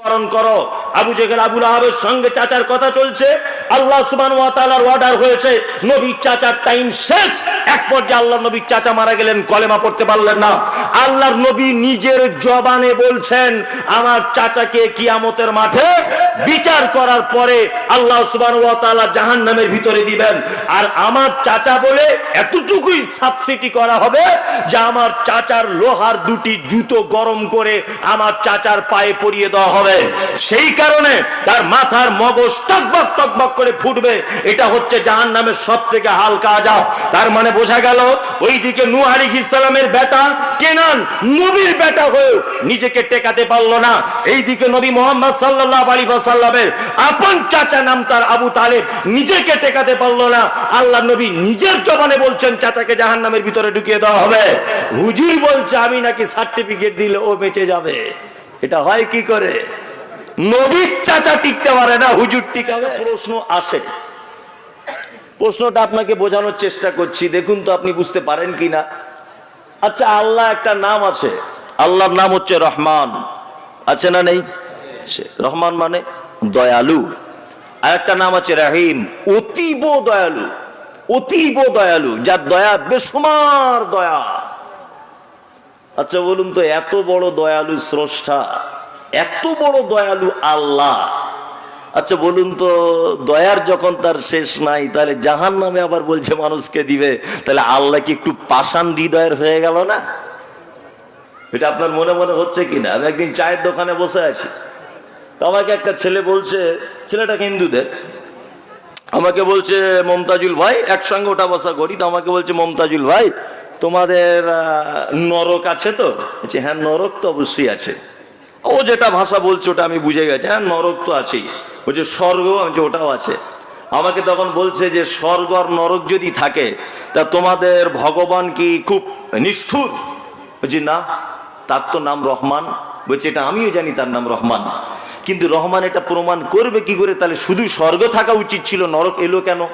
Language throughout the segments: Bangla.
পালন করো। আবু জেগেল আবুল আহাবের সঙ্গে চাচার কথা চলছে। আল্লাহ সুবান ওয়াতালার অর্ডার হয়েছে, নবীর চাচার টাইম শেষ। এক পর্যায়ে আল্লাহ নবীর চাচা মারা গেলেন, কলেমা পড়তে পারলেন না। আল্লাহর নবী নিজের জবানে বলছেন, আমার চাচাকে কিয়ামতের মাঠে বিচার করার পরে আল্লাহ সুবান ওয়াতালা জাহান নামের ভিতরে দিবেন। আর আমার চাচা বলে এতটুকুই সাবসিডি করা হবে যে আমার চাচার লোহার দুটি জুতো গরম করে আমার চাচার পায়ে পরিয়ে দেওয়া হবে। সেই কারণে তার মাথার মগজ টকবক টকবক করে ফুটবে। এটা হচ্ছে জাহান নামের সব থেকে হালকা আজাব। তার মানে বোঝা গেল, ওইদিকে নূহ আলাইহিস সালামের বেটা কেনান নবীর বেটা হয়ে নিজেকে টেকাতে পারল না। এইদিকে নবী মোহাম্মদ সাল্লাল্লাহু আলাইহি ওয়াসাল্লামের আপন চাচা নাম তার আবু তালেব নিজেকে টেকাতে পারল না। আল্লাহ নবী নিজের জবানে বলছেন, চাচাকে জাহান্নামের ভিতরে ঢুকিয়ে দেওয়া হবে। হুজুর বলছে, আমি নাকি সার্টিফিকেট দিলে ও বেঁচে যাবে। এটা হয় কি করে? নবীর চাচা টিকতে পারে না, হুজুর টিকাবে। প্রশ্ন আসে। প্রশ্নটা আপনাকে বোঝানোর চেষ্টা করছি, দেখুন তো আপনি বুঝতে পারেন কি না আচ্ছা আল্লাহ একটা নাম আছে। আল্লাহর নাম হচ্ছে রহমান। আছে না নেই? রহমান মানে দয়ালু। আর একটা নাম আছে রাহিম। অতীব দয়ালু। অতীব দয়ালু, যার দয়া বেসুমার দয়া। আচ্ছা বলুন তো, এত বড় দয়ালু স্রষ্টা এত বড় দয়ালু আল্লাহ। আচ্ছা বলুন তো, দয়ার যখন তার শেষ নাই, তাহলে জাহান নামে আবার বলছে মানুষকে দিবে। তাহলে আল্লাহ কি একটু পাষাণ হৃদয়ের হয়ে গেল না? এটা আপনার মনে মনে হচ্ছে কিনা? আমি একদিন চায়ের দোকানে বসে আছি। তো আমাকে একটা ছেলে বলছে ছেলেটা হিন্দুদের। আমাকে বলছে, মমতাজুল ভাই, একসঙ্গে ওটা বসা করি তো আমাকে বলছে, মমতাজুল ভাই, তোমাদের নরক আছে তো? হ্যাঁ নরক তো অবশ্যই আছে। ও যেটা ভাষা বলছে, ওটা আমি বুঝে গেছি। হ্যাঁ নরক তো আছেই। বলছে স্বর্গ, আমি ওটাও আছে। আমাকে তখন বলছে যে, স্বর্গ আর নরক যদি থাকে, তা তোমাদের ভগবান কি খুব নিষ্ঠুর? বলছি, না, তার তো নাম রহমান। বলছে, এটা আমিও জানি তার নাম রহমান। কিন্তু রহমান এটা প্রমাণ করবে কি করে? তাহলে শুধু স্বর্গ থাকা উচিত ছিল, নরক এলো কেন?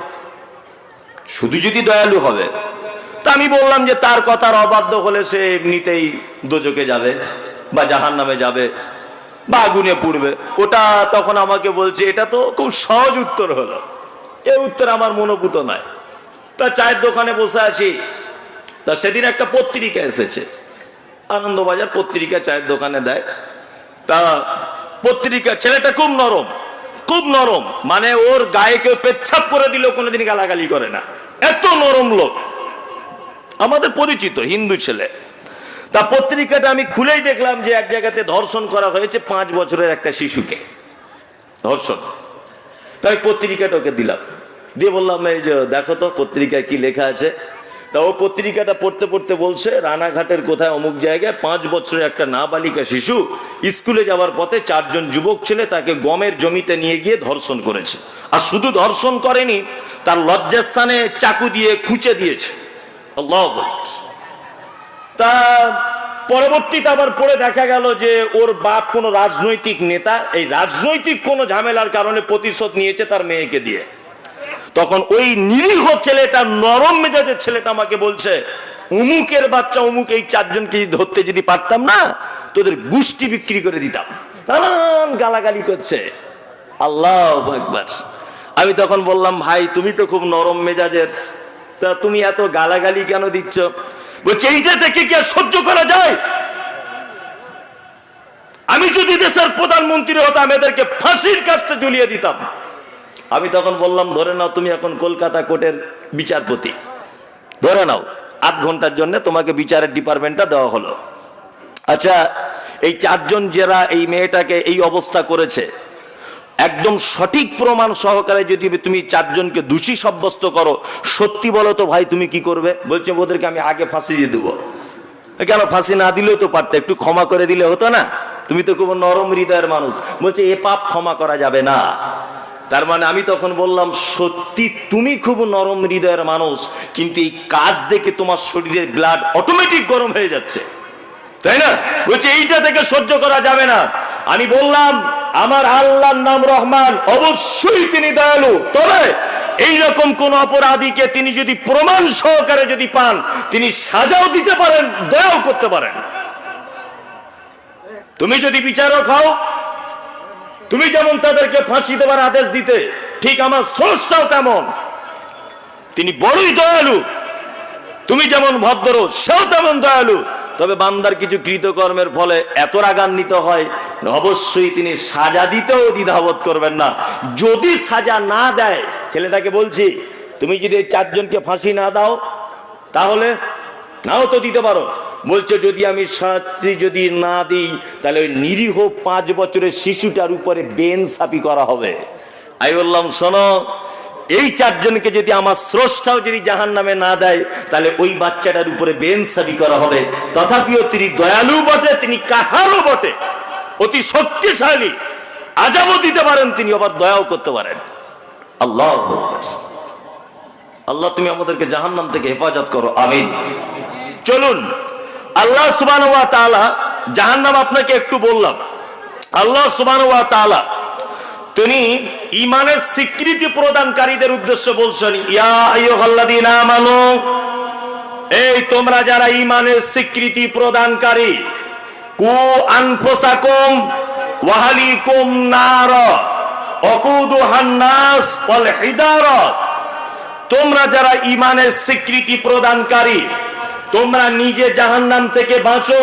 শুধু যদি দয়ালু হবে। তা আমি বললাম যে, তার কথার অবাধ্য হলে সে এমনিতেই দোজকে যাবে। বা জাহান নামে যাবে বা আগুনে পুড়বে। ওটা তখন আমাকে বলছে, এটা তো খুব সহজ উত্তর হলো। এ উত্তর আমার মনোভূত নয়। তা চায়ের দোকানে বসে আছি। তা সেদিন একটা পত্রিকা এসেছে। আনন্দবাজার পত্রিকা চায়ের দোকানে দেয়। তা পত্রিকা, ছেলেটা খুব নরম খুব নরম। মানে ওর গায়ে কেউ পেচ্ছাপ করে দিলেও কোনোদিন গালাগালি করে না। এত নরম লোক। আমাদের পরিচিত হিন্দু ছেলে। তা পত্রিকাটা আমি খুলেই দেখলাম যে এক জায়গাতে ধর্ষণ করা হয়েছে পাঁচ বছরের একটা শিশুকে। ধর্ষণ। তাই পত্রিকাটা ওকে দিলাম। দিয়ে বললাম, এই যে দেখো তো পত্রিকায় কি লেখা আছে? তা ও পত্রিকাটা পড়তে পড়তে বলছে, রানাঘাটের কোথায় অমুক জায়গায় পাঁচ বছরের একটা নাবালিকা শিশু স্কুলে যাওয়ার পথে চারজন যুবক ছেলে তাকে গমের জমিতে নিয়ে গিয়ে ধর্ষণ করেছে। আর শুধু ধর্ষণ করেনি, তার লজ্জাস্থানে চাকু দিয়ে খুঁচে দিয়েছে। তা পরবর্তীতে আবার পড়ে দেখা গেল যে ওর বাপ কোনো রাজনৈতিক নেতা, এই রাজনৈতিক কোনো ঝামেলার কারণে প্রতিশোধ নিয়েছে তার মেয়েকে দিয়ে। তখন ওই নিরীহ ছেলেটা, নরম মেজাজের ছেলেটা আমাকে বলছে উমুকের বাচ্চা উমুক এই চারজনকে ধরতে যদি পারতাম না, তোদের গুষ্টি বিক্রি করে দিতাম। নানান গালাগালি করছে। আল্লাহ একবার আমি তখন বললাম, ভাই, তুমি তো খুব নরম মেজাজের। তা তুমি এত গালাগালি কেন দিচ্ছ? বলছে এইটা থেকে কি আর সহ্য করা যায়? আমি যদি দেশের প্রধানমন্ত্রী হতাম, এদেরকে ফাঁসির কাজটা ঝুলিয়ে দিতাম। আমি তখন বললাম, ধরে নাও, তুমি এখন কলকাতা কোর্টের বিচারপতি। ধরে নাও, আধ ঘণ্টার জন্য তোমাকে বিচারের ডিপার্টমেন্টটা দেওয়া হলো। আচ্ছা এই চারজন যারা এই মেয়েটাকে এই অবস্থা করেছে একদম সঠিক প্রমাণ সহকারে যদি তুমি চারজনকে দোষী সাব্যস্ত করো, সত্যি বলো তো ভাই তুমি কি করবে? বলছে, ওদেরকে আমি আগে ফাঁসি দিয়ে দেবো কেন ফাঁসি না দিলেও তো পারতে, একটু ক্ষমা করে দিলে হতো না? তুমি তো খুব নরম হৃদয়ের মানুষ। বলছে, এ পাপ ক্ষমা করা যাবে না। তার মানে আমি তখন বললাম, সত্যি তুমি খুব নরম হৃদয়ের মানুষ, কিন্তু এই কাজ দেখে তোমার শরীরের ব্লাড অটোমেটিক গরম হয়ে যাচ্ছে। তাই না? বলছে, এইটা থেকে সহ্য করা যাবে না। আমি বললাম, আমার আল্লাহর নাম রহমান, অবশ্যই তিনি দয়ালু। তবে এইরকম কোন অপরাধীকে তিনি যদি প্রমাণ সহকারে যদি পান, তিনি সাজাও দিতে পারেন, দয়াও করতে পারেন। তুমি যদি বিচারক হও, তুমি যেমন তাদেরকে ফাঁসি দেবার আদেশ দিতে, ঠিক আমার স্রষ্টাও তেমন। তিনি বড়ই দয়ালু। তুমি যেমন ভদ্র, সেও তেমন দয়ালু। তবে বান্দার কিছু কৃতকর্মের ফলে এত রাগান্বিত হয়, অবশ্যই তিনি সাজা দিতেও দ্বিধাবোধ করবেন না। যদি সাজা না দেয়, ছেলেটাকে বলছি, তুমি যদি চারজনকে ফাঁসি না দাও, তাহলে নাও তো দিতে পারো। বলছে, যদি আমি শাস্তি যদি না দিই, তাহলে ওই নিরীহ পাঁচ বছরের শিশুটার উপরে বেন সাপি করা হবে। আমি বললাম, শোনো এই চারজনকে যদি আমার স্রষ্টাও যদি জাহান নামে না দেয়, তাহলে ওই বাচ্চাটার উপরে বেনসাবি করা হবে। তথাপিও তিনি দয়ালু বটে, তিনি কাহারও বটে। অতি শক্তিশালী। আজাবও দিতে পারেন, তিনি আবার দয়াও করতে পারেন। আল্লাহ আল্লাহ, তুমি আমাদেরকে জাহান্নাম থেকে হেফাজত করো। আমিন। চলুন। আল্লাহ সুবান জাহান্নাম আপনাকে একটু বললাম। আল্লাহ সুবান তিনি ইমানের স্বীকৃতি প্রদানকারীদের উদ্দেশ্য বলছেন আমানু, এই তোমরা যারা ইমানের স্বীকৃতি প্রদানকারী, কু আনফুসাকুম ওয়াহালিকুম নার অকুদুহান নাস ওয়াল হিদারা, তোমরা যারা ইমানের স্বীকৃতি প্রদানকারী, তোমরা নিজে জাহান্নাম থেকে বাঁচো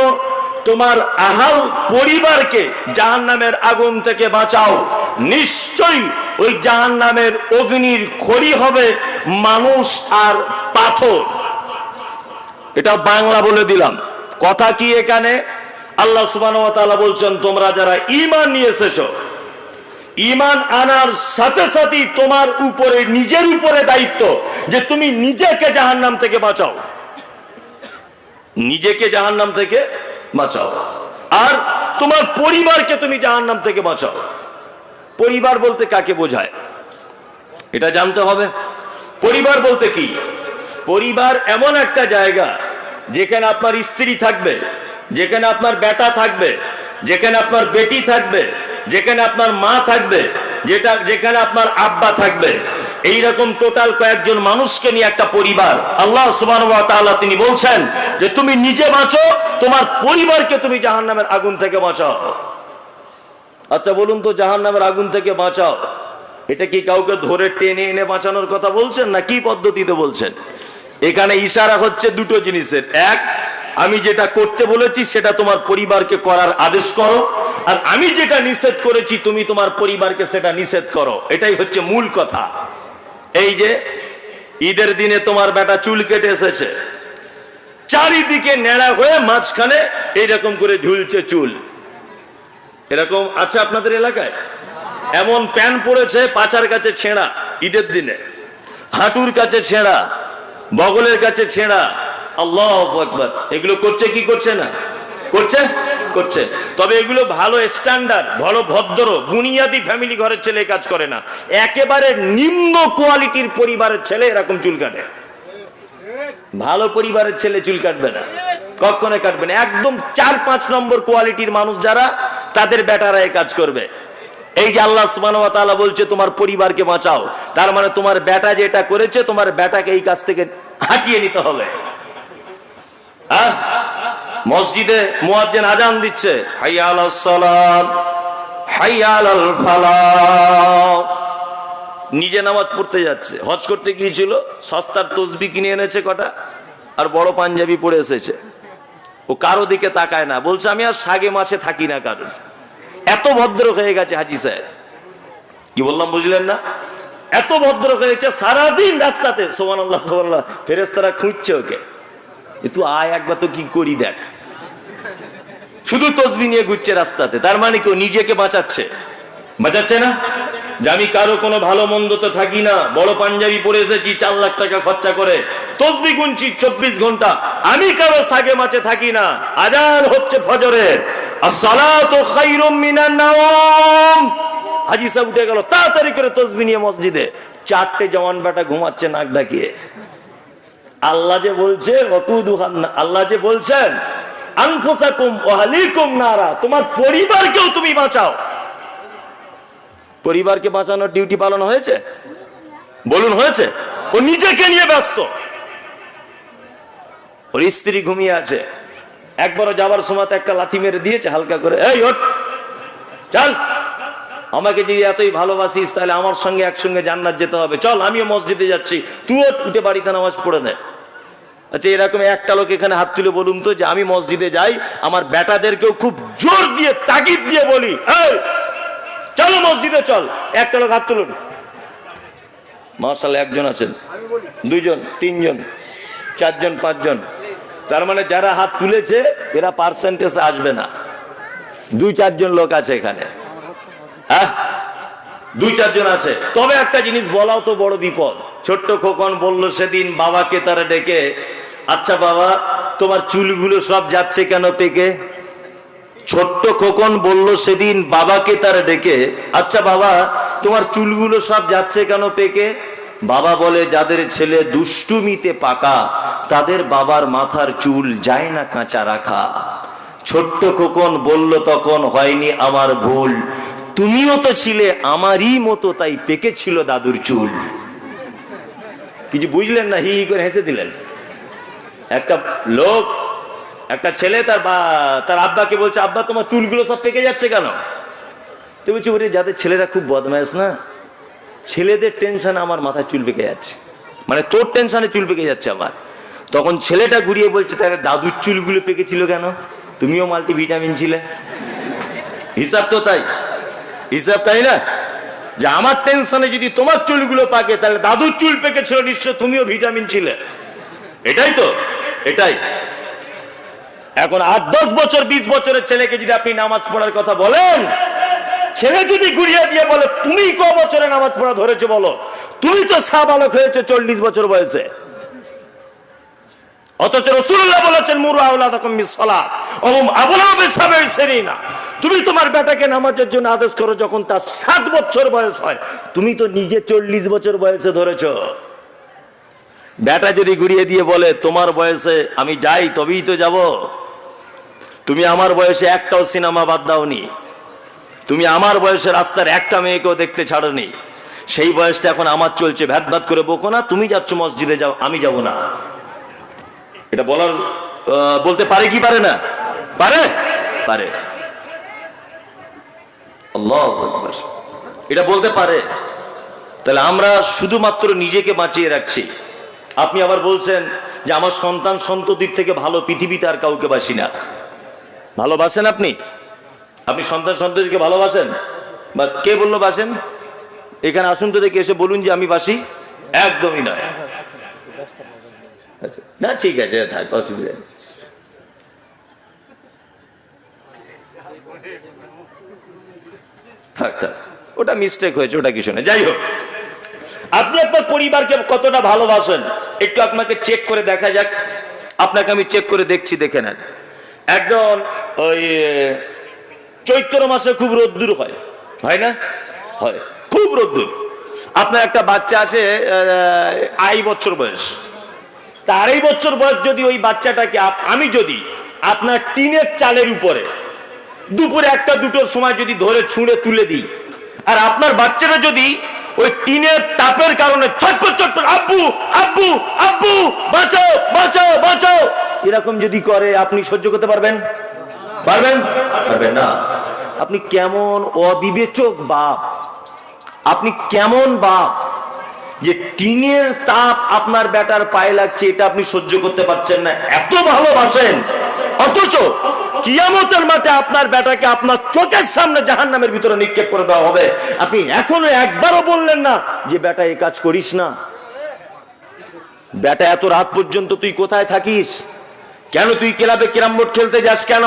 তোমার আহাল পরিবারকে জাহান্নামের আগুন থেকে বাঁচাও। নিশ্চয়ই ওই জাহান্নামের অগ্নির খড়ি হবে মানুষ আর পাথর। এটা বাংলা বলে দিলাম। কথা কি এখানে? আল্লাহ সুবান বলছেন, তোমরা যারা ইমান নিয়ে এসেছ ইমান আনার সাথে সাথে তোমার উপরে, নিজের উপরে দায়িত্ব যে তুমি নিজেকে জাহান্নাম থেকে বাঁচাও। নিজেকে জাহান্নাম থেকে বাঁচাও। আর তোমার পরিবারকে তুমি জাহান্নাম থেকে বাঁচাও। পরিবার বলতে কাকে বোঝায়? এটা জানতে হবে। পরিবার বলতে কি? পরিবার এমন একটা জায়গা যেখানে আপনার স্ত্রী থাকবে, যেখানে আপনার বেটা থাকবে, যেখানে আপনার বেটি থাকবে, যেখানে আপনার মা থাকবে, যেটা যেখানে আপনার আব্বা থাকবে। এইরকম টোটাল কয়েকজন মানুষকে নিয়ে একটা পরিবার। আল্লাহ সুবান তিনি বলছেন যে, তুমি নিজে বাঁচো, তোমার পরিবারকে তুমি জাহান্নামের আগুন থেকে বাঁচাও। আচ্ছা বলুন তো, জাহান্নামের আগুন থেকে বাঁচাও। এটা কি কাউকে ধরে টেনে এনে বাঁচানোর কথা বলছেন না কি পদ্ধতিতে বলছেন? এখানে ইশারা হচ্ছে দুটো জিনিসের। এক, আমি যেটা করতে বলেছি সেটা তোমার পরিবারকে করার আদেশ করো, আর আমি যেটা নিষেধ করেছি তুমি তোমার পরিবারকে সেটা নিষেধ করো। এটাই হচ্ছে মূল কথা। এই যে, ঈদের দিনে তোমার বেটা চুল কেটে এসেছে। চারিদিকে নেড়া হয়ে মাঝখানে এইরকম করে ঝুলছে চুল। এরকম আছে আপনাদের এলাকায়? এমন প্যান পড়েছে পাচার কাছে ছেঁড়া ঈদের দিনে। হাঁটুর কাছে ছেঁড়া, বগলের কাছে ছেঁড়া। আল্লাহ এগুলো করছে কি করছে না? করছে? করছে। তবে এগুলো ভালো স্ট্যান্ডার্ড ভালো ভদ্র, বুনিয়াদি ফ্যামিলি ঘরের ছেলে কাজ করে না। একেবারে নিম্ন কোয়ালিটির পরিবারের ছেলে এরকম চুল কাটে। ভালো পরিবারের ছেলে চুল কাটবে না। কখনো কাটবে না। একদম চার পাঁচ নম্বর কোয়ালিটির মানুষ যারা, তাদের বেটারা কাজ করবে। এই যে আল্লাহ তাআলা বলছে, তোমার পরিবারকে বাঁচাও। তার মানে তোমার বেটা যেটা করেছে, তোমার বেটাকে এই কাজ থেকে হাঁটিয়ে নিতে হবে। হ্যাঁ মসজিদে মুয়াজ্জিন আজান দিচ্ছে হাইয়া আলাস সালাত হাইয়া আলাল ফালাহ নিজে নামাজ পড়তে যাচ্ছে। হজ করতে গিয়েছিল, সস্তার তসবি কিনে এনেছে কটা, আর বড় পাঞ্জাবি পরে এসেছে। ও কারও দিকে তাকায় না, বলছে, আমি আর সাগে মাছে থাকি না কারোর। এত ভদ্র হয়ে গেছে হাজি সাহেব। কি বললাম, বুঝলেন না? এত ভদ্র হয়েছে সারাদিন রাস্তাতে সোমান আল্লাহ সোমান আল্লাহ ফেরেস্তারা খুঁজছে ওকে। তুই আয় একবার তো কি করি দেখ। শুধু তসবি নিয়ে ঘুরছে রাস্তাতে, তার মানে কেউ নিজেকে বাঁচাচ্ছে। বাঁচাচ্ছে না? যে আমি কারও কোনো ভালো মন্দ তো থাকি না, বড় পাঞ্জাবি পরে এসেছি, চার লাখ টাকা খরচা করে। তসবি গুনছি চব্বিশ ঘণ্টা, আমি কারও সাগে মাছে থাকি না, আজান হচ্ছে ফজরের। তাড়াতাড়ি করে তসবি নিয়ে মসজিদে। চারটে জওয়ান বেটা ঘুমাচ্ছে নাক ডাকিয়ে আল্লাহ যে বলছে আল্লাহ যে বলছেন বাঁচাও। পরিবারকে বাঁচানোর ডিউটি পালন হয়েছে? বলুন, হয়েছে? ও নিয়ে ব্যস্ত। ওর স্ত্রী ঘুমিয়ে আছে। একবারও যাবার সময় একটা লাথি মেরে দিয়েছে হালকা করে। এই, ওঠ! চল! আমাকে যদি এতই ভালোবাসিস, তাহলে আমার সঙ্গে একসঙ্গে জান্নাত যেতে হবে। চল, আমিও মসজিদে যাচ্ছি। তুইও উঠে বাড়িতে নামাজ পড়ে নে। আচ্ছা এরকম একটা লোক এখানে হাত তুলে বলুন তো যে আমি মসজিদে যাই, আমার বেটাদেরকেও খুব জোর দিয়ে তাগিদ দিয়ে বলি চলো মসজিদে চল। একটা লোক হাত তুলুন। মার্শাল একজন আছেন। দুইজন, তিনজন, চারজন, পাঁচজন। তার মানে যারা হাত তুলেছে, এরা পার্সেন্টেজ আসবে না। দুই, চারজন লোক আছে এখানে। হ্যাঁ? দুই, চারজন আছে। তবে একটা জিনিস বলাও তো বড় বিপদ। ছোট্ট খোকন বলল, সেদিন বাবাকে তারা ডেকে আচ্ছা বাবা, তোমার চুলগুলো সব যাচ্ছে কেন পেকে? ছোট্ট খোকন বলল সেদিন বাবাকে তারা ডেকে আচ্ছা বাবা, তোমার চুলগুলো সব যাচ্ছে কেন পেকে? বাবা বলে, যাদের ছেলে দুষ্টুমিতে পাকা, তাদের বাবার মাথার চুল যায় না কাঁচা রাখা। ছোট্ট খোকন বলল, তখন হয়নি আমার ভুল। তুমিও তো ছিলে আমারই মতো, তাই পেকেছিল দাদুর চুল। কিছু বুঝলেন না, হি হি করে হেসে দিলেন। একটা লোক, একটা ছেলে তার বা, তার আব্বাকে বলছে, আব্বা, তোমার চুলগুলো সব পেকে যাচ্ছে কেন? তো বলছি, ওরে, যাদের ছেলেরা খুব বদমাইশ না, ছেলেদের টেনশনে আমার মাথায় চুল পেকে যাচ্ছে। মানে তোর টেনশনে চুল পেকে যাচ্ছে আমার। তখন ছেলেটা ঘুরিয়ে বলছে, তাহলে দাদুর চুলগুলো পেকেছিল কেন? তুমিও মাল্টি ভিটামিন ছিলে। হিসাব তো তাই, হিসাব তাই না? যে আমার টেনশনে যদি তোমার চুলগুলো পাকে, তাহলে দাদুর চুল পেকেছিল, নিশ্চয় তুমিও ভিটামিন ছিলে। এটাই তো। এটাই। এখন আট, দশ বছর, বিশ বছরের ছেলেকে যদি আপনি নামাজ পড়ার কথা বলেন, ছেলে যদি ঘুরিয়ে দিয়ে বলে, তুমি ক বছরে নামাজ পড়া ধরেছো বলো? তুমি তো সাবালক হয়েছে চল্লিশ বছর বয়সে। অথচ রসুল্লাহ বলেছেন, মুরু আউলাদাকুম বিসসালাত ওহুম আবলাউ বিসাবিল সিরিনা। তুমি তোমার বেটাকে নামাজের জন্য আদেশ করো যখন তার সাত বছর বয়স হয়। তুমি তো নিজে চল্লিশ বছর বয়সে ধরেছো। বেটা যদি ঘুরিয়ে দিয়ে বলে, তোমার বয়সে আমি যাই, তবেই তো যাব। তুমি আমার বয়সে একটাও সিনেমা বাদ দাওনি। তুমি আমার বয়সে রাস্তার একটা মেয়েকেও দেখতে ছাড়নি। সেই বয়সটা এখন আমার চলছে। ভ্যাট ভ্যাট করে বকো না, তুমি যাচ্ছ মসজিদে যাও, আমি যাব না। এটা বলার বলতে পারে কি পারে না? পারে? পারে। এটা বলতে পারে। তাহলে আমরা শুধুমাত্র নিজেকে বাঁচিয়ে রাখছি। আপনি আবার বলছেন যে আমার সন্তান সন্ততির থেকে ভালো পৃথিবীতে আর কাউকে বাসি না। ভালোবাসেন আপনি? আপনি সন্তান সন্ততিকে ভালোবাসেন? বা কে বলল বাসেন? এখানে আসুন তো দেখে এসে বলুন যে আমি বাসি? একদমই নয়। আচ্ছা, না ঠিক আছে থাক অসুবিধা নেই। থাক থাক ওটা মিস্টেক হয়েছে ওটা কিছু না যাই হোক আপনি আপনার পরিবারকে কতটা ভালোবাসেন? একটু আপনাকে চেক করে দেখা যাক। আপনাকে আমি চেক করে দেখছি, দেখে নেন। একজন ওই চৈত্র মাসে খুব রোদ্দুর হয়। হয় না? হয়। খুব রোদ্দুর। আপনার একটা বাচ্চা আছে আড়াই বছর বয়স। তা আড়াই বছর বয়স যদি ওই বাচ্চাটাকে আমি যদি আপনার টিনের চালের উপরে দুপুরে একটা দুটোর সময় যদি ধরে ছুঁড়ে তুলে দিই, আর আপনার বাচ্চারা যদি ওই টিনের তাপের কারণে ছটপট ছটপট, আব্বু আব্বু আব্বু, বাঁচাও বাঁচাও বাঁচাও। এরকম যদি করে, আপনি সহ্য করতে পারবেন? পারবেন? পারবেন না। আপনি কেমন অবিবেচক বাপ। আপনি কেমন বাপ? যে টিনের তাপ আপনার বেটার পায়ে লাগছে, এটা আপনি সহ্য করতে পারছেন না। এত ভালোবাসেন। অথচ কিয়ামতের মাঠে আপনার বেটাকে আপনার চোখের সামনে জাহান নামের ভিতরে নিক্ষেপ করে দেওয়া হবে। আপনি এখনও একবারও বললেন না যে বেটা এ কাজ করিস না। বেটা এত রাত পর্যন্ত তুই কোথায় থাকিস? কেন তুই ক্লাবে ক্যারাম বোর্ড খেলতে যাস কেন?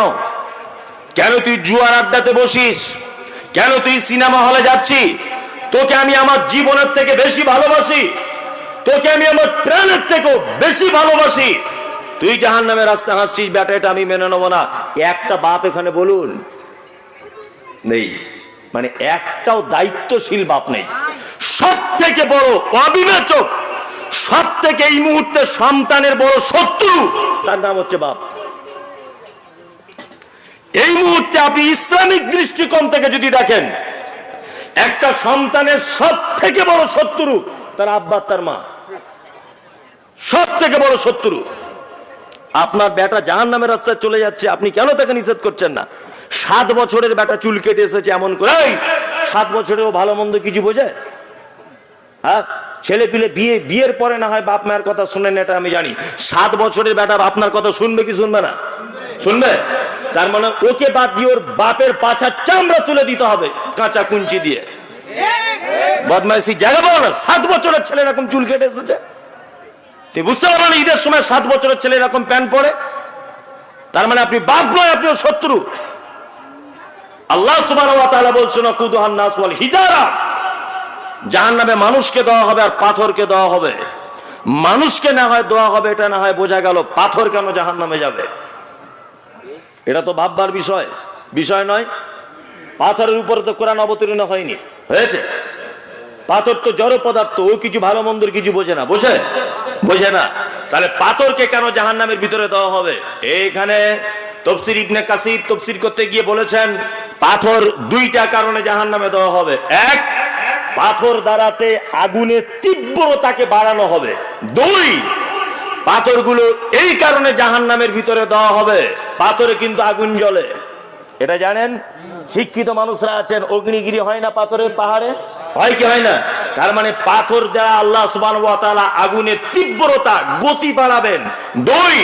কেন তুই জুয়ার আড্ডাতে বসিস? কেন তুই সিনেমা হলে যাচ্ছি তোকে আমি আমার জীবনের থেকে বেশি ভালোবাসি। তোকে আমি আমার প্রাণের থেকেও বেশি ভালোবাসি। তুই জাহান নামে রাস্তা হাসছিস, বেটা, এটা আমি মেনে নেব না। একটা বাপ এখানে বলুন, নেই। মানে একটাও দায়িত্বশীল বাপ নেই। সব থেকে বড় অবিবেচক সব থেকে এই মুহূর্তে সন্তানের বড় শত্রু, তার নাম হচ্ছে বাপ। এই মুহূর্তে আপনি ইসলামিক দৃষ্টিকোণ থেকে যদি দেখেন একটা সন্তানের সব থেকে বড় শত্রু তার আব্বা, তার মা। সব থেকে বড় শত্রু। আপনার বেটা জাহান নামের রাস্তায় চলে যাচ্ছে, আপনি কেন তাকে নিষেধ করছেন না? সাত বছরের বেটা চুল কেটে এসেছে এমন করে। সাত বছরেও ভালো মন্দ কিছু বোঝে হ্যাঁ? ছেলে পিলে বিয়ে, বিয়ের পরে না হয় বাপ মায়ের কথা শুনেন, এটা আমি জানি। সাত বছরের বেটা আপনার কথা শুনবে কি শুনবে না? শুনবে? তার মানে ওকে বাদ দিয়ে ওর বাপের পাছার চামড়া তুলে দিতে হবে, কাঁচা কুঞ্চি দিয়ে। বদমাইশি জায়গা পাবো না, সাত বছরের ছেলে এরকম চুল কেটে এসেছে। তুই বুঝতে পারো না, ঈদের সময় সাত বছরের ছেলে এরকম প্যান্ট পরে? তার মানে আপনি বাপ নয়, আপনি শত্রু। আল্লাহ তাআলা বলছেন কুদুহান নাস ওয়াল হিজারা। জাহান্নামে মানুষকে দেওয়া হবে আর পাথরকে দেওয়া হবে। মানুষকে না হয় দেওয়া হবে, এটা না হয় বোঝা গেল, পাথর কেন জাহান্নামে যাবে? এটা তো ভাববার বিষয়। বিষয় নয়, পাথরের উপরে তো কোরআন অবতীর্ণ হয়নি। হয়েছে? পাথর তো জড় পদার্থ, ও কিছু ভালো মন্দির কিছু বোঝে না। বোঝে? বোঝে না। তাহলে পাথরকে কেন জাহান্নামের ভিতরে দেওয়া হবে? এইখানে তফসির ইবনে কাসির তফসির করতে গিয়ে বলেছেন, পাথর দুইটা কারণে জাহান্নামে দেওয়া হবে। এক, পাথর দ্বারাতে আগুনের তীব্রতাকে বাড়ানো হবে। দুই পাথরগুলো এই কারণে জাহান্নামের ভিতরে দেওয়া হবে। পাথরে কিন্তু আগুন জ্বলে। এটা জানেন? শিক্ষিত মানুষরা আছেন, অগ্নিগিরি হয় না পাথরের পাহাড়ে? হয় কি হয় না? তার মানে পাথর দেওয়া আল্লাহ সুবান আগুনের তীব্রতা, গতি বাড়াবেন। দুই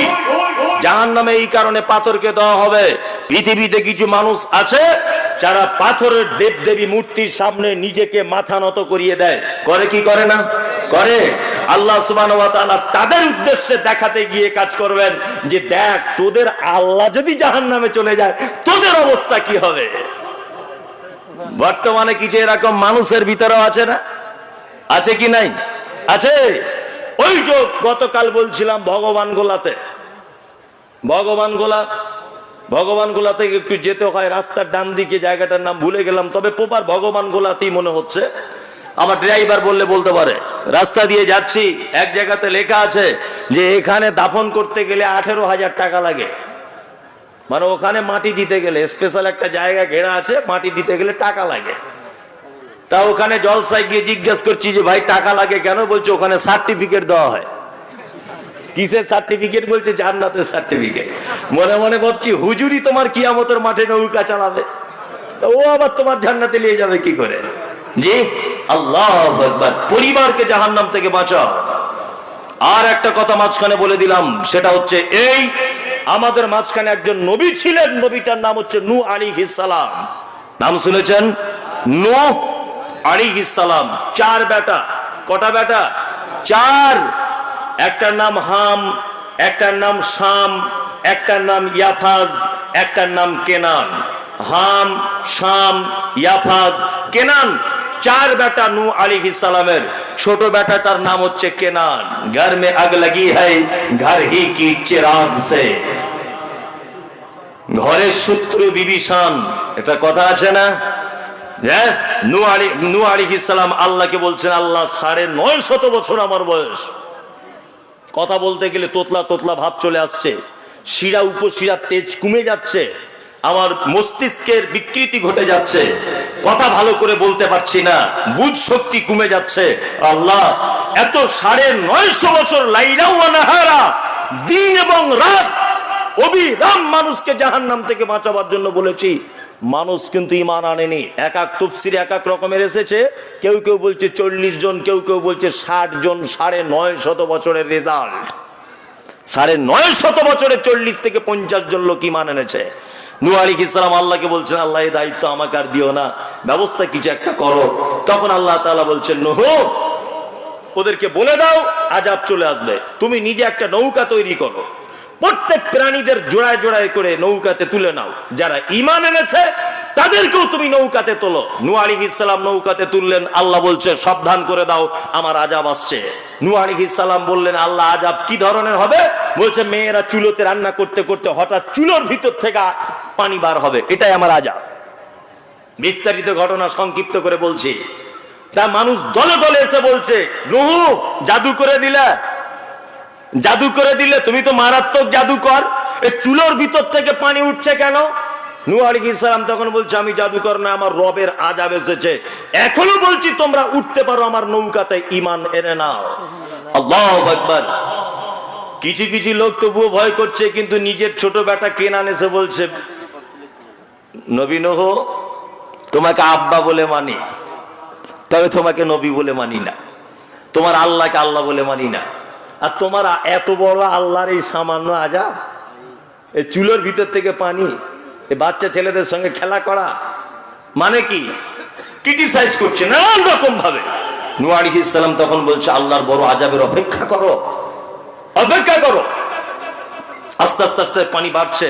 জাহান নামে এই কারণে পাথরকে দেওয়া হবে। পৃথিবীতে কিছু মানুষ আছে যারা পাথরের দেব দেবী মূর্তির সামনে নিজেকে মাথা নত করিয়ে দেয়। করে কি করে না? করে। আল্লাহ সুবান তাদের উদ্দেশ্যে দেখাতে গিয়ে কাজ করবেন যে দেখ, তোদের আল্লাহ যদি জাহান নামে চলে যায়, তোদের অবস্থা কি হবে? বর্তমানে কিছু এরকম মানুষের ভিতরেও আছে না? আছে কি নাই? আছে। ওই যে গতকাল বলছিলাম ভগবান গোলাতে। ভগবান গোলা ভগবান গোলা থেকে একটু যেতে হয়, রাস্তার ডান দিকে জায়গাটার নাম ভুলে গেলাম, তবে পোপার ভগবান গোলাতেই মনে হচ্ছে। আমার ড্রাইভার বললে বলতে পারে। রাস্তা দিয়ে যাচ্ছি, এক জায়গাতে লেখা আছে যে এখানে দাফন করতে গেলে আঠেরো হাজার টাকা লাগে। মানে ওখানে মাটি দিতে গেলে স্পেশাল একটা জায়গা ঘেরা আছে, মাটি দিতে গেলে টাকা লাগে। তা ওখানে জলসায় গিয়ে জিজ্ঞেস করছি যে, ভাই, টাকা লাগে কেন? বলছে, ওখানে সার্টিফিকেট দেওয়া হয়। কিসের সার্টিফিকেট বলছে, জান্নাতের সার্টিফিকেট মনে মনে ভাবছি হুজুরি তোমার কিয়ামতের মাঠে নৌকা চালাবে। ও আবার তোমার জান্নাতে নিয়ে যাবে কি করে? জি? আল্লাহ পরিবারকে জাহান্নাম থেকে বাঁচাও। আর একটা কথা মাঝখানে বলে দিলাম, সেটা হচ্ছে এই আমাদের মাঝখানে একজন নবী ছিলেন, নবীটার নাম হচ্ছে নু আলী সালাম। নাম শুনেছেন? নু আলী সালাম। চার বেটা। কটা বেটা? চার। একটার নাম হাম, একটার নাম শাম, একটার নাম ইয়াফাজ, একটার নাম কেনান। হাম, শাম, ইয়াফাজ, কেনান। চার বেটা নু আলী সালামের। ছোট বেটাটার নাম হচ্ছে কেনান। ঘর মে আগ লাগি है ঘর হি কি চিরাগ সে। ঘরের শত্রু বিভীষণ, এটা কথা আছে না? হ্যাঁ? নু নু আল্লাহকে বলছেন, আল্লাহ সাড়ে নয় শত বছর আমার বয়স। কথা বলতে গেলে তোতলা তোতলা ভাব চলে আসছে। শিরা উপশিরার তেজ কমে যাচ্ছে। আমার মস্তিষ্কের বিকৃতি ঘটে যাচ্ছে। কথা ভালো করে বলতে পারছি না। বুঝ শক্তি কমে যাচ্ছে। আল্লাহ, এত সাড়ে নয়শো বছর লাইলাও নাহারা, দিন এবং রাত অবিরাম মানুষকে জাহান্নাম থেকে বাঁচাবার জন্য বলেছি। মানুষ কিন্তু ইমান আনেনি। এক এক তফসির এক এক রকমের এসেছে। কেউ কেউ বলছে চল্লিশ জন, কেউ কেউ বলছে ষাট জন, সাড়ে নয় শত বছরের রেজাল্ট। সাড়ে নয় শত বছরে চল্লিশ থেকে পঞ্চাশ জন লোক ইমান এনেছে। নু আলী ইসলাম আল্লাহকে বলছেন, আল্লাহ, এই দায়িত্ব আমাকে আর দিও না। ব্যবস্থা কিছু একটা করো। তখন আল্লাহ তাআলা বলছেন, নহু, ওদেরকে বলে দাও আজাব চলে আসবে। তুমি নিজে একটা নৌকা তৈরি করো। প্রত্যেক প্রাণীদের জোড়ায় জোড়ায় করে নৌকাতে তুলে নাও। যারা ইমান এনেছে, তাদেরকেও তুমি নৌকাতে তোলো। নু ইসলাম নৌকাতে তুললেন। আল্লাহ বলছে, সাবধান করে দাও, আমার আজাব আসছে। নু আলী ইসলাম বললেন, আল্লাহ আজাব কি ধরনের হবে? বলছে, মেয়েরা চুলোতে রান্না করতে করতে হঠাৎ চুলোর ভিতর থেকে পানি বার হবে, এটাই আমার আজাব। বিস্তারিত ঘটনা সংক্ষিপ্ত করে বলছি। তা মানুষ দলে দলে এসে বলছে, নহু, জাদু করে দিলা। জাদু করে দিলে তুমি তো মারাত্মক জাদু কর চুলোর ভিতর থেকে পানি উঠছে কেন? কিছু কিছু লোক তবুও ভয় করছে, কিন্তু নিজের ছোট বেটা কেনান এসে বলছে নবীন তোমাকে আব্বা বলে মানি, তবে তোমাকে নবী বলে মানি না। তোমার আল্লাহকে আল্লাহ বলে মানি না। আর তোমার এত বড় আল্লাহর এই সামান্য আজাব, এই চুলোর ভিতর থেকে পানি, এই বাচ্চা ছেলেদের সঙ্গে খেলা করা মানে কি? ক্রিটিসাইজ করছে নানান রকম ভাবে নুয়ারি ইসলাম তখন বলছে, আল্লাহর বড় আজাবের অপেক্ষা করো অপেক্ষা করো। আস্তে আস্তে আস্তে পানি বাড়ছে।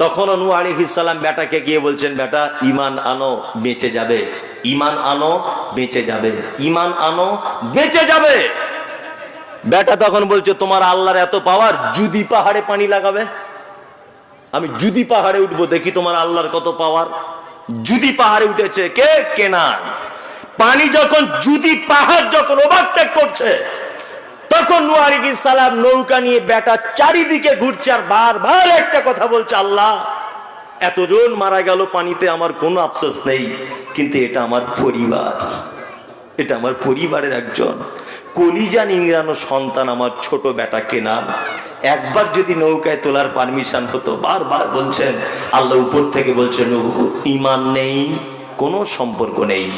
তখনও নু আলী ইসালাম বেটাকে গিয়ে বলছেন, বেটা ইমান আনো, বেঁচে যাবে। ইমান আনো, বেঁচে যাবে। ইমান আনো, বেঁচে যাবে। বেটা তখন বলছে, তোমার আল্লাহর এত পাওয়ার, যদি পাহাড়ে পানি লাগাবে। আমি যদি পাহাড়ে উঠবো, দেখি তোমার আল্লাহর কত পাওয়ার। যদি পাহাড়ে উঠেছে, কে? কেনান পানি যখন, যদি পাহাড় যখন ওভারটেক করছে তখন নুয়ারিক সালাম নৌকা নিয়ে বেটা চারিদিকে ঘুরছে আর বারবার একটা কথা বলছে আল্লাহ এতজন মারা গেল পানিতে আমার কোনো আফসোস নেই কিন্তু এটা আমার পরিবার। এটা আমার পরিবারের একজন। কলিজা নিংড়ানো সন্তান আমার ছোট বেটা কেনান। একবার যদি নৌকায় তোলার পারমিশন হতো বারবার বলছেন আল্লাহ উপর থেকে বলছেন "ওহো, ইমান নেই কোনো সম্পর্ক নেই।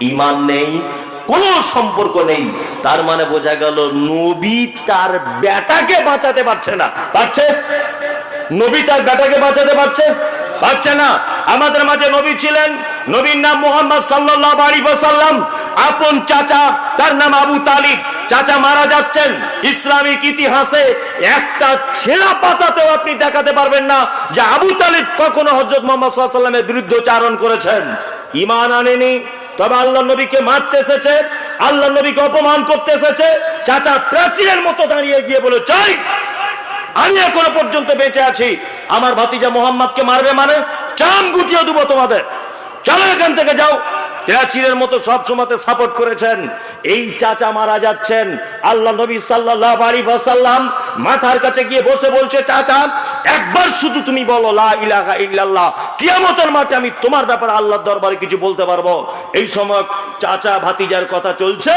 ইমান নেই কোনো সম্পর্ক নেই। তার মানে বোঝা গেল নবী তার বেটাকে বাঁচাতে পারছে না। পারছে? নবী তার বেটাকে বাঁচাতে পারছে? পারছে না। আমাদের মাঝে নবী ছিলেন, নবীর নাম মোহাম্মদ সাল্লাহ আলী সাল্লাম আপন চাচা, তার নাম আবু তালিব। চাচা মারা যাচ্ছেন। ইসলামিক ইতিহাসে একটা ছেঁড়া পাতাতেও আপনি দেখাতে পারবেন না যে আবু তালিব কখনো হজরত মোহাম্মদ সাল্লামের বিরুদ্ধে চারণ করেছেন। ইমান আনেনি তবে আল্লাহ নবীকে মারতে এসেছে, আল্লাহ নবীকে অপমান করতে এসেছে, চাচা প্রাচীরের মতো দাঁড়িয়ে গিয়ে বলে চাই আমি এখনও পর্যন্ত বেঁচে আছি। আমার ভাতিজা মোহাম্মদকে মারবে মানে চাম গুটিয়ে দেবো তোমাদের। চলো এখান থেকে যাও। প্রাচীরের মতো সব সময়তে সাপোর্ট করেছেন। এই চাচা মারা যাচ্ছেন। আল্লাহ নবী সাল্লাহ আলী সাল্লাম মাথার কাছে গিয়ে বসে বলছে, চাচা, একবার শুধু তুমি বলো, লা ইলাহা কিয়ামতের মাঠে আমি তোমার ব্যাপারে আল্লাহর দরবারে কিছু বলতে পারব? এই সময় চাচা ভাতিজার কথা চলছে।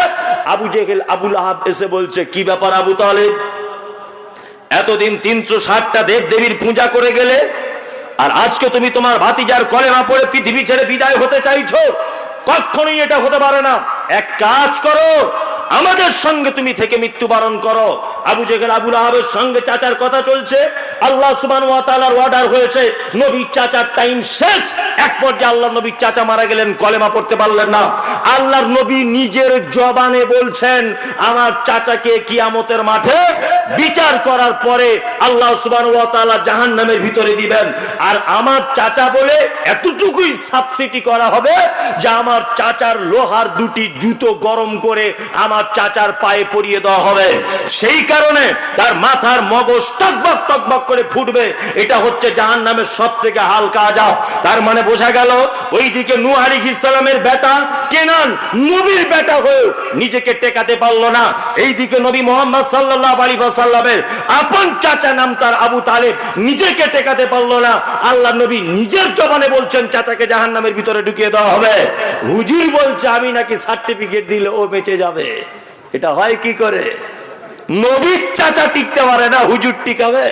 আবু জেহেল আবুল আহাব এসে বলছে, কি ব্যাপার আবু তালেব? এতদিন তিনশো ষাটটা দেব দেবীর পূজা করে গেলে, আর আজকে তুমি তোমার ভাতিজার কলেমা পড়ে পৃথিবী ছেড়ে বিদায় হতে চাইছো? কখনোই এটা হতে পারে না। এক কাজ করো আমাদের সঙ্গে তুমি থেকে মৃত্যুবরণ করো। আবু জেগেল আবুল আহাবের সঙ্গে চাচার কথা চলছে। আল্লাহ সুবান অর্ডার হয়েছে, নবীর চাচার টাইম শেষ। এক পর্যায়ে আল্লাহ নবীর চাচা মারা গেলেন, কলেমা পড়তে পারলেন না। আল্লাহর নবী নিজের জবানে বলছেন, আমার চাচাকে কিয়ামতের মাঠে বিচার করার পরে আল্লাহ সুবান জাহান নামের ভিতরে দিবেন। আর আমার চাচা বলে এতটুকুই সাবসিডি করা হবে যে আমার চাচার লোহার দুটি জুতো গরম করে আমার চাচার পায়ে পরিয়ে দেওয়া হবে। সেই কারণে তার মাথার মগজ টকবক টকবক করে ফুটবে। এটা হচ্ছে জাহান নামের সব থেকে হালকা আজাব। তার মানে বোঝা গেল, ওইদিকে নূহ আলাইহিস ইসলামের বেটা কেনান নবীর বেটা হয়েও নিজেকে টেকাতে পারল না। এইদিকে নবী মোহাম্মদ সাল্লাল্লাহু আলাইহি ওয়াসাল্লামের আপন চাচা নাম তার আবু তালেব নিজেকে টেকাতে পারল না। আল্লাহ নবী নিজের জবানে বলছেন, চাচাকে জাহান্নামের ভিতরে ঢুকিয়ে দেওয়া হবে। হুজুর বলছে, আমি নাকি সার্টিফিকেট দিলে ও বেঁচে যাবে। এটা হয় কি করে? নবীর চাচা টিকতে পারে না হুজুর টিকাবে?